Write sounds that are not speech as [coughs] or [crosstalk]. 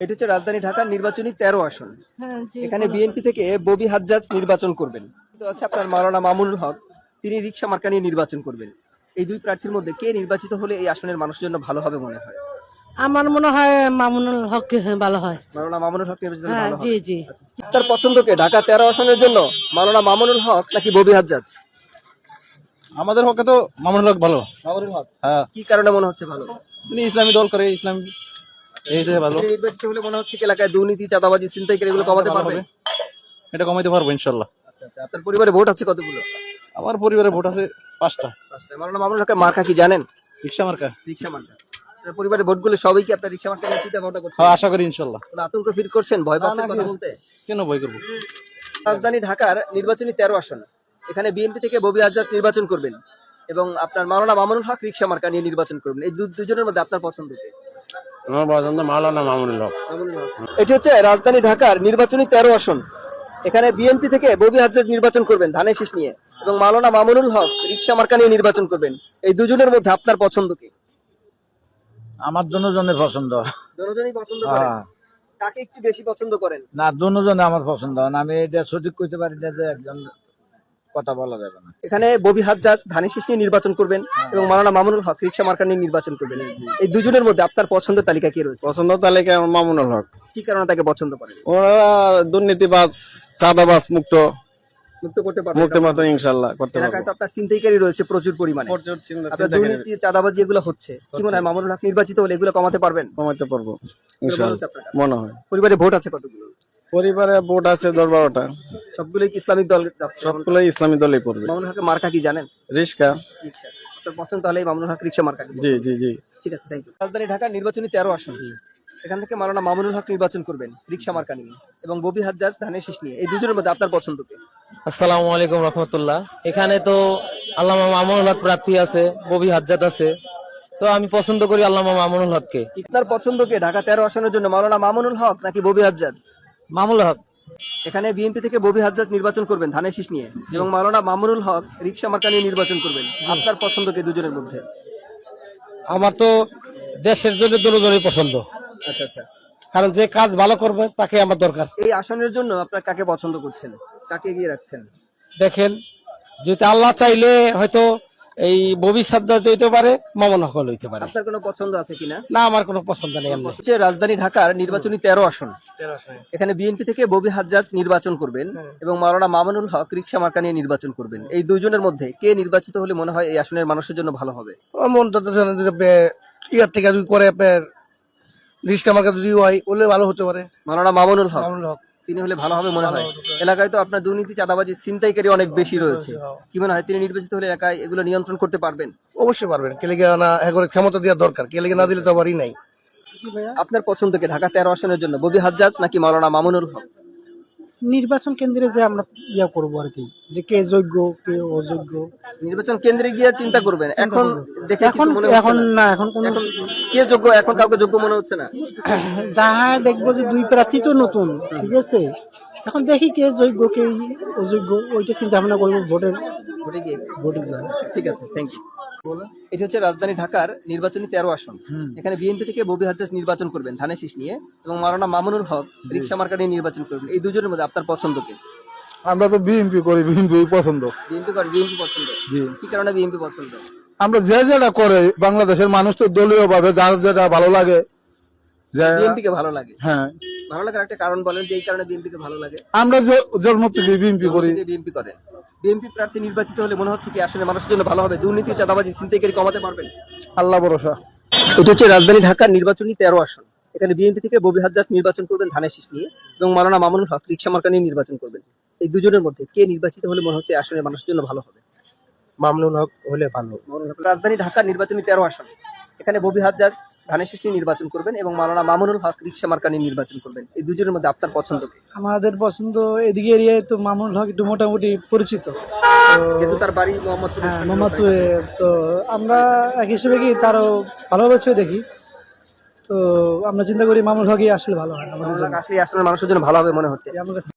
এটা হচ্ছে রাজধানী ঢাকার নির্বাচনী তেরো আসন। হ্যাঁ এখানে বিএনপি থেকে ববি হাজ্জাজ নির্বাচন করবেন। আছে আপনার মাওলানা মামুনুল হক তিনি রিক্সা মার্কা নিয়ে নির্বাচন করবেন। এই দুই প্রার্থীর মধ্যে কে নির্বাচিত হলে এই আসনের মানুষের জন্য ভালো হবে মনে হয়? আমার মনে হয় মামুনুল হক ভালো হয়। মাওলানা মামুনুল হক নির্বাচিত হ্যাঁ ভালো জি জি। তার পছন্দ কে ঢাকা তেরো আসনের জন্য মাওলানা মামুনুল হক নাকি ববি হাজ্জাজ? আমাদের পক্ষে তো মামুনুল হক ভালো। মামুনুল হক। হ্যাঁ। কি কারণে মনে হচ্ছে ভালো? উনি ইসলামী দল করে ইসলামী এই থেকে ভালো। নির্বাচিত হলে মনে হচ্ছে এলাকায় দুর্নীতি চাঁদাবাজি ছিনতাইকারী এগুলো কমাতে পারবে? এটা কমাইতে পারব ইনশাল্লাহ। আচ্ছা আপনার পরিবারে ভোট আছে কতগুলো? আমার পরিবারে ভোট আছে পাঁচটা। পাঁচটা। মাওলানা মামুনুল হকের মার্কা কি জানেন? রিক্সা মার্কা। রিক্সা মার্কা। পরিবারের ভোটগুলো সবই কি আপনার রিক্সা মার্কা চিন্তা ভাবনা করছেন? আশা করি ইনশাল্লাহ। আতঙ্ক ফিল করছেন? ভয় পাচ্ছেন কথা বলতে? কেন ভয় করব? রাজধানী ঢাকার নির্বাচনী তেরো আসন। এখানে বিএনপি থেকে ববি আজাদ নির্বাচন করবেন এবং আপনার মাওলানা মামুনুল হক রিক্সা মার্কা নিয়ে নির্বাচন করবেন। এই দুজনের মধ্যে আপনার পছন্দ আমার পছন্দ মাওলানা মামুনুল হক। এটি হচ্ছে রাজধানী ঢাকার নির্বাচনী তেরো আসন। এখানে বিএনপি থেকে ববি হাজ্জাজ নির্বাচন করবেন ধানের শীষ নিয়ে এবং মাওলানা মামুনুল হক রিক্সা মার্কা নিয়ে নির্বাচন করবেন। এই দুজনের মধ্যে আপনার পছন্দ কি? আমার দুজনের পছন্দ। দুজনেই পছন্দ করেন? হ্যাঁ। কাকে একটু বেশি পছন্দ করেন? না দুজনে আমার পছন্দ না। আমি এটা সঠিক কইতে পারি না যে একজন কথা বলা যাবে না। এখানে ববি হাজ্জাজ শীষ নির্বাচন করবেন এবং মাওলানা মামুনুল হক রিক্সা মার্কা নিয়ে নির্বাচন করবেন। এই দুজনের মধ্যে আপনার পছন্দের তালিকা কি রয়েছে? পছন্দ তালিকায় আমার মামুনুল হক। কি কারণে তাকে পছন্দ করেন? ওরা দুর্নীতিবাজ চাঁদাবাজ মুক্ত। মুক্ত করতে পারবেন মুক্ত মতো ইনশাল্লাহ করতে এলাকায় তো আপনার ছিনতাইকারী রয়েছে প্রচুর পরিমাণে। প্রচুর চিন্তা আপনার দুর্নীতি চাঁদাবাজি এগুলো হচ্ছে। কি মনে হয় মামুনুল হক নির্বাচিত হলে এগুলো কমাতে পারবেন? কমাতে পারব মনে? মনে হয়। পরিবারে ভোট আছে কতগুলো? পরিবারে ভোট আছে দশ বারোটা। সবগুলোই কি ইসলামিক দল সবগুলোই ইসলামী দলই পড়বে। মামুনুল হকের মার্কা কি জানেন? রিস্কা। রিক্সা। আপনার পছন্দ তাহলে এই মামুনুল হক রিক্সা মার্কা জি জি জি। ঠিক আছে থ্যাংক ইউ রাজধানী ঢাকা নির্বাচনী তেরো আসন। এখান থেকে মাওলানা মামুনুল হক নির্বাচন করবেন রিক্সা মার্কা নিয়ে। এবং ববি হাজ্জাজ ধানের শীষ নিয়ে। এই দুজনের মধ্যে আপনার পছন্দ কে? আসসালামু আলাইকুম রহমতুল্লাহ। এখানে তো আল্লামা মামুনুল হক প্রার্থী আছে ববি হাজ্জাত আছে। তো আমি পছন্দ করি আল্লামা মামুনুল হককে। আপনার পছন্দ কে ঢাকা তেরো আসনের জন্য মাওলানা মামুনুল হক নাকি ববি হাজ্জাজ? মামুনুল হক। এখানে বিএনপি থেকে ববি হাজ্জাজ নির্বাচন করবেন ধানের শীষ নিয়ে এবং মাওলানা মামুনুল হক রিক্সা মার্কা নিয়ে নির্বাচন করবেন। আপনার পছন্দ কে দুজনের মধ্যে। আমার তো দেশের জন্য দুজনই পছন্দ। আচ্ছা আচ্ছা। কারণ যে কাজ ভালো করবে তাকে আমার দরকার। এই আসনের জন্য আপনার কাকে পছন্দ করছেন? কাকে এগিয়ে রাখছেন? দেখেন যদি আল্লাহ চাইলে হয়তো এই ববি সাদ্দাত হইতে পারে মামুন হকল হইতে পারে। আপনার কোনো পছন্দ আছে কিনা? না আমার কোনো পছন্দ নেই এমনি। হচ্ছে রাজধানী ঢাকার নির্বাচনী তেরো আসন। এখানে বিএনপি থেকে ববি হাজ্জাজ নির্বাচন করবেন এবং মাওলানা মামুনুল হক রিক্সা মার্কা নিয়ে নির্বাচন করবেন। এই দুজনের মধ্যে কে নির্বাচিত হলে মনে হয় এই আসনের মানুষের জন্য ভালো হবে? মন তো ইয়ার থেকে যদি করে আপনার রিস্কা মার্কা যদি হয় বললে ভালো হতে পারে। মাওলানা মামুনুল হক। মামুনুল হক। তিনি হলে ভালো হবে মনে হয়। এলাকায় তো আপনার দুর্নীতি চাঁদাবাজি ছিনতাইকারী অনেক বেশি রয়েছে। কি মনে হয় তিনি নির্বাচিত হলে এলাকায় এগুলো নিয়ন্ত্রণ করতে পারবেন? অবশ্যই পারবেন। কে লেগে না এখন ক্ষমতা দেওয়া দরকার। কে লেগে না দিলে তো আবারই নাই। আপনার পছন্দ কে ঢাকা তেরো আসনের জন্য? ববি হাজ্জাজ নাকি মাওলানা মামুনুল হক? নির্বাচন কেন্দ্রে যে আমরা ইয়া করব আর কি যে কে যোগ্য কে অযোগ্য নির্বাচন কেন্দ্রে গিয়ে চিন্তা করবেন। এখন দেখে এখন এখন না। এখন কোন কে যোগ্য এখন কাউকে যোগ্য মনে হচ্ছে না। [coughs] যাহা দেখব যে দুই প্রার্থী তো নতুন ঠিক আছে? এখন দেখি কে যোগ্য কে অযোগ্য ওইটা চিন্তা ভাবনা করব ভোটের ভোটে গিয়ে। ভোটে ঠিক আছে থ্যাংক ইউ এটি হচ্ছে রাজধানী ঢাকার নির্বাচনী তেরো আসন। এখানে বিএনপি থেকে ববি হাজ্জাজ নির্বাচন করবেন ধানের শীষ নিয়ে এবং মাওলানা মামুনুল হক রিক্সা মার্কা নিয়ে নির্বাচন করবেন। এই দুজনের মধ্যে আপনার পছন্দ কে? আমরা তো বিএনপি করি বিএনপি পছন্দ বিএনপি করে বিএনপি পছন্দ জি কি কারণে বিএনপি পছন্দ আমরা যে যেটা করে বাংলাদেশের মানুষ তো দলীয় ভাবে যার যেটা ভালো লাগে যে বিএনপি কে ভালো লাগে হ্যাঁ ভালো লাগার একটা কারণ বলেন যে এই কারণে বিএনপি কে ভালো লাগে আমরা যে জন্ম থেকে বিএনপি করি বিএনপি করেন বিএনপি প্রার্থী নির্বাচিত হলে মনে হচ্ছে কি আসলে মানুষের জন্য ভালো হবে দুর্নীতি চাঁদাবাজি ছিনতাইকারী কমাতে পারবেন আল্লাহ ভরসা এটা হচ্ছে রাজধানী ঢাকার নির্বাচনী তেরো আসন এখানে বিএনপি থেকে ববি হাজ্জাজ নির্বাচন করবেন ধানের শীষ নিয়ে এবং মাওলানা মামুনুল হক রিক্সা মার্কা নিয়ে নির্বাচন করবেন এই দুজনের মধ্যে কে নির্বাচিত হলে মনে হচ্ছে আসলে মানুষের জন্য ভালো হবে? মামুনুল হক হলে ভালো। রাজধানী ঢাকা নির্বাচনী তেরো আসন। এখানে ববি হাজ্জাজ ধানের শীষ নিয়ে নির্বাচন করবেন এবং মাওলানা মামুনুল হক রিক্সা মার্কা নিয়ে নির্বাচন করবেন। এই দুজনের মধ্যে আপনার পছন্দ আমাদের পছন্দ এদিকে এরিয়ায় তো মামুনুল হক একটু মোটামুটি পরিচিত। তো কিন্তু তার বাড়ি মোহাম্মদপুর হ্যাঁ তো আমরা এক হিসেবে কি তারও ভালোভাবে ছবি দেখি। তো আমরা চিন্তা করি মামুনুল হকই আসলে ভালো হয় আমাদের আসলে আসলে মানুষের জন্য ভালো হবে মনে হচ্ছে। আমার কাছে